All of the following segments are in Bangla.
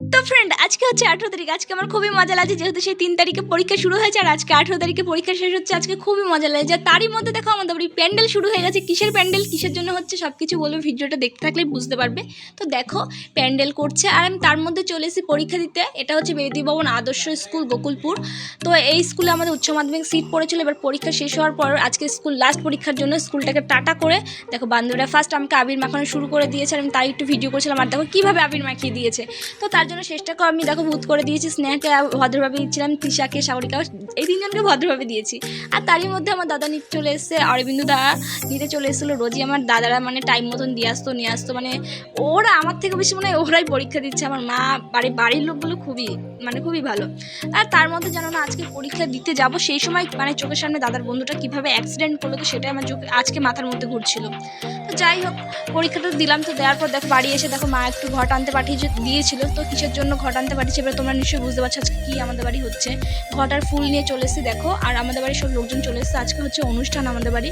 তো ফ্রেন্ড আজকে হচ্ছে আঠেরো তারিখ। আজকে আমার খুবই মজা লাগছে, যেহেতু সেই তিন তারিখে পরীক্ষা শুরু হয়েছে, আর আজকে আঠেরো তারিখে পরীক্ষা শেষ হচ্ছে, আজকে খুবই মজা লাগছে। আর তারই মধ্যে দেখো আমাদের বাড়ি প্যান্ডেল শুরু হয়ে গেছে, কিসের প্যান্ডেল, কিসের জন্য হচ্ছে সব কিছু বলবে, ভিডিওটা দেখতে থাকলে বুঝতে পারবে। তো দেখো, প্যান্ডেল করছে, আর আমি তার মধ্যে চলে এসেছি পরীক্ষা দিতে। এটা হচ্ছে বেদি ভবন আদর্শ স্কুল, গোকুলপুর। তো এই স্কুলে আমাদের উচ্চ মাধ্যমিক সিট পড়েছিল, এবার পরীক্ষা শেষ হওয়ার পর আজকে স্কুল লাস্ট পরীক্ষার জন্য স্কুলটাকে টাটা করে। দেখো বান্ধবীরা ফার্স্ট আমাকে আবির মাখানো শুরু করে দিয়েছে, আর আমি তাই একটু ভিডিও করেছিলাম, আর দেখো কীভাবে আবির মাখিয়ে দিয়েছে। তো তার জন্য শেষটাকে আমি দেখো ভূত করে দিয়েছি, স্নেহাকে ভদ্রভাবে দিচ্ছিলাম তৃষাকে সাগরিকাও এই তিনজনকে ভদ্রভাবে দিয়েছি। আর তারই মধ্যে আমার দাদা নিতে চলে এসেছে, অরবিন্দু দা নিতে চলে এসেছিল রোজই। আমার দাদারা মানে টাইম মতন দিয়ে আসতো, নিয়ে আসতো। মানে ওরা আমার থেকে বেশি মানে ওরাই পরীক্ষা দিচ্ছে। আমার মা বাড়ি বাড়ির লোকগুলো খুবই মানে খুবই ভালো। আর তার মধ্যে জানো না আজকে পরীক্ষা দিতে যাব, সেই সময় মানে চোখের সামনে দাদার বন্ধুটা কীভাবে অ্যাক্সিডেন্ট করল তো সেটাই আমার চোখে আজকে মাথার মধ্যে ঘুরছিল। তো যাই হোক পরীক্ষাটা দিলাম তো, দেওয়ার পর দেখো বাড়ি এসে দেখো মা একটু ঘট আনতে পাঠিয়ে দিয়েছিল। তো কিসের জন্য ঘট আনতে পাঠিয়েছে এবার তোমরা নিশ্চয়ই বুঝতে পারছ আজকে কী আমাদের বাড়ি হচ্ছে। ঘট আর ফুল নিয়ে চলে এসেছি, দেখো। আর আমাদের বাড়ির সব লোকজন চলে এসেছে। আজকে হচ্ছে অনুষ্ঠান আমাদের বাড়ি।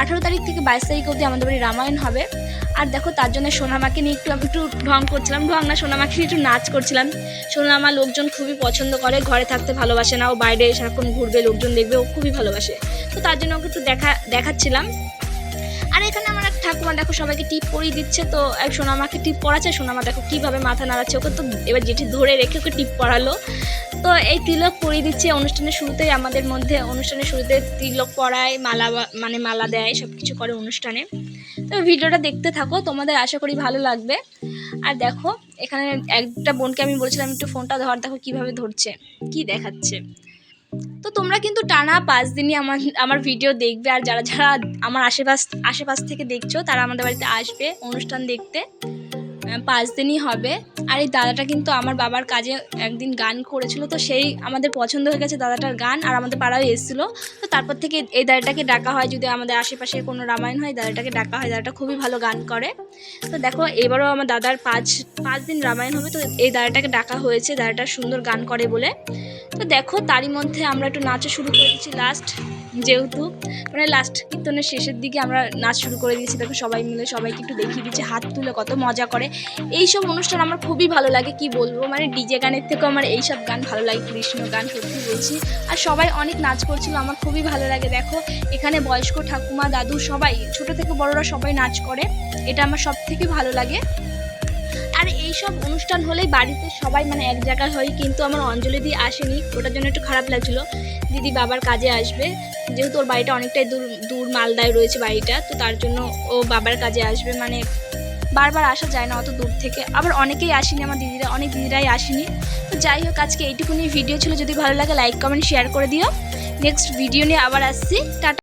আঠারো তারিখ থেকে বাইশ তারিখ অবধি আমাদের বাড়ি রামায়ণ হবে। আর দেখো, তার জন্য সোনামাকে নিয়ে একটু আমি একটু ঢং করছিলাম। ঢং না, সোনামাকে নিয়ে একটু নাচ করছিলাম। সোনামা লোকজন খুবই পছন্দ করে, ঘরে থাকতে ভালোবাসে না। ও বাইরে সারাক্ষণ ঘুরবে, লোকজন দেখবে, ও খুবই ভালোবাসে। তো তার জন্য ওকে একটু দেখা, দেখাচ্ছিলাম। আর এখানে আমার এক ঠাকুমা, দেখো সবাইকে টিপ পরিয়ে দিচ্ছে, তো এক সোনামাকে টিপ পড়াচ্ছে সোনামা দেখো কীভাবে মাথা নাড়াচ্ছে, ওকে তো এবার যেটি ধরে রেখে ওকে টিপ পড়ালো তো এই তিলক পরিয়ে দিচ্ছে, অনুষ্ঠানের শুরুতেই আমাদের মধ্যে অনুষ্ঠানের শুরুতে তিলক পরায়, মালা মানে মালা দেয় সব কিছু করে অনুষ্ঠানে। তো ভিডিওটা দেখতে থাকো, তোমাদের আশা করি ভালো লাগবে। আর দেখো, এখানে একটা বোনকে আমি বলছিলাম, একটু ফোনটা ধর, দেখো কীভাবে ধরছে, কি দেখাচ্ছে। তো তোমরা কিন্তু টানা পাঁচ দিনই আমার আমার ভিডিও দেখবে। আর যারা যারা আমার আশেপাশ আশেপাশ থেকে দেখছ, তারা আমাদের বাড়িতে আসবে অনুষ্ঠান দেখতে। পাঁচ দিনই হবে। আর এই দাদাটা কিন্তু আমার বাবার কাজে একদিন গান করেছিল, তো সেই আমাদের পছন্দ হয়ে গেছে দাদাটার গান আর আমাদের পাড়ায় এসেছিল। তো তারপর থেকে এই দাদাটাকে ডাকা হয়, যদি আমাদের আশেপাশে কোনো রামায়ণ হয়, দাদাটাকে ডাকা হয়। দাদাটা খুবই ভালো গান করে। তো দেখো, এবারও আমার দাদার পাঁচ পাঁচ দিন রামায়ণ হবে, তো এই দাদাটাকে ডাকা হয়েছে। দাদাটা সুন্দর গান করে বলে। তো দেখো, তারই মধ্যে আমরা একটু নাচও শুরু করে দিচ্ছি লাস্ট যেহেতু। মানে লাস্ট কীর্তনের শেষের দিকে আমরা নাচ শুরু করে দিয়েছি। দেখো, সবাই মিলে সবাইকে একটু দেখিয়ে দিচ্ছি, হাত তুলে কত মজা করে। এইসব অনুষ্ঠান আমার খুবই ভালো লাগে কি বলব? মানে ডিজে গানের থেকেও আমার এইসব গান ভালো লাগে, কৃষ্ণ গান সত্যি বলছি। আর সবাই অনেক নাচ করছিল, আমার খুবই ভালো লাগে। দেখো, এখানে বয়স্ক ঠাকুমা, দাদু সবাই, ছোট থেকে বড়রা সবাই নাচ করে। এটা আমার সব থেকে ভালো লাগে। আর এই সব অনুষ্ঠান হলেই বাড়িতে সবাই মানে এক জায়গায় হয় কিন্তু আমার অঞ্জলি দিয়ে আসেনি। ওটার জন্য একটু খারাপ লাগছিল। দিদি বাবার কাজে আসবে। যেহেতু ওর বাড়িটা অনেকটাই দূর দূর মালদায় রয়েছে বাড়িটা, তো তার জন্য ও বাবার কাজে আসবে। মানে বারবার আসা যায় না অত দূর থেকে। আবার অনেকেই আসেনি, আমার দিদিরা, অনেক দিদিরাই আসেনি। তো যাই হোক, আজকে এইটুকুনি ভিডিও ছিল। যদি ভালো লাগে লাইক কমেন্ট শেয়ার করে দিও। নেক্সট ভিডিও নিয়ে আবার আসছি। টাটা।